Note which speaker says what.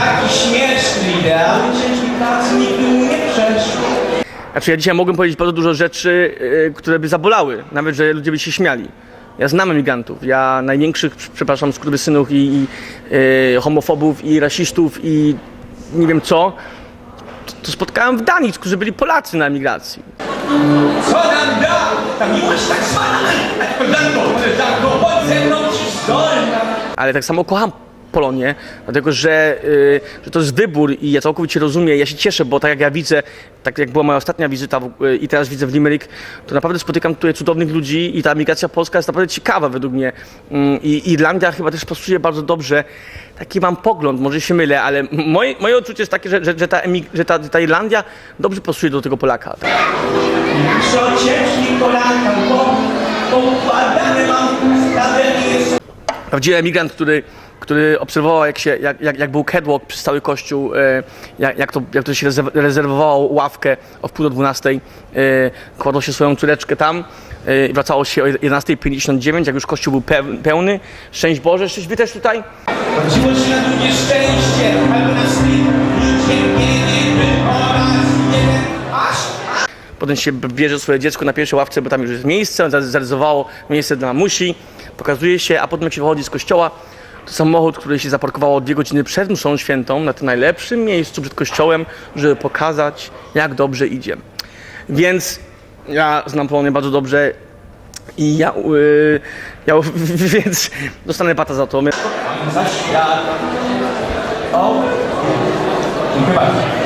Speaker 1: Taki śmieszny ideał dzięki nikt mu nie przeszł. Znaczy ja dzisiaj mogłem powiedzieć bardzo dużo rzeczy, yy, które by zabolały, nawet że ludzie by się śmiali. Ja znam migrantów, ja największych, przepraszam, skurwysynów i, i yy, homofobów i rasistów i nie wiem co, to, to spotkałem w Danii, którzy byli Polacy na emigracji.
Speaker 2: Co nam da ta miłość tak zwana? Tak tak, no mną,
Speaker 1: Ale tak samo kocham Polonię, dlatego że, y, że to jest wybór i ja całkowicie rozumiem, ja się cieszę, bo tak jak ja widzę, tak jak była moja ostatnia wizyta w, y, i teraz widzę w Limerick, to naprawdę spotykam tutaj cudownych ludzi i ta migracja polska jest naprawdę ciekawa według mnie Mm, i Irlandia chyba też pasuje bardzo dobrze. Taki mam pogląd, może się mylę, ale moje, moje odczucie jest takie, że, że, że, ta, że ta, ta Irlandia dobrze pasuje do tego Polaka.
Speaker 2: Przociecznik Polaka, bo
Speaker 1: Prawdziwy emigrant, który, który obserwował, jak, się, jak, jak, jak był catwalk przez cały kościół, e, jak, jak, to, jak to się rezerw- rezerwowało ławkę o wpół do 12, e, kładło się swoją córeczkę tam e, i wracało się o 11.59, jak już kościół był peł- pełny. Szczęść Boże, szczęść Wy też tutaj?
Speaker 2: Chodziło ci na drugie szczęście, oraz
Speaker 1: Potem się bierze swoje dziecko na pierwszej ławce, bo tam już jest miejsce, za- zarezerwowało miejsce dla mamusi, pokazuje się, a potem jak się wychodzi z kościoła, to samochód, który się zaparkowało dwie godziny przed mszą świętą na tym najlepszym miejscu przed kościołem, żeby pokazać, jak dobrze idzie. Więc ja znam Polonię bardzo dobrze i ja, yy, ja więc dostanę pata za to.
Speaker 2: świat. O, dziękuję bardzo.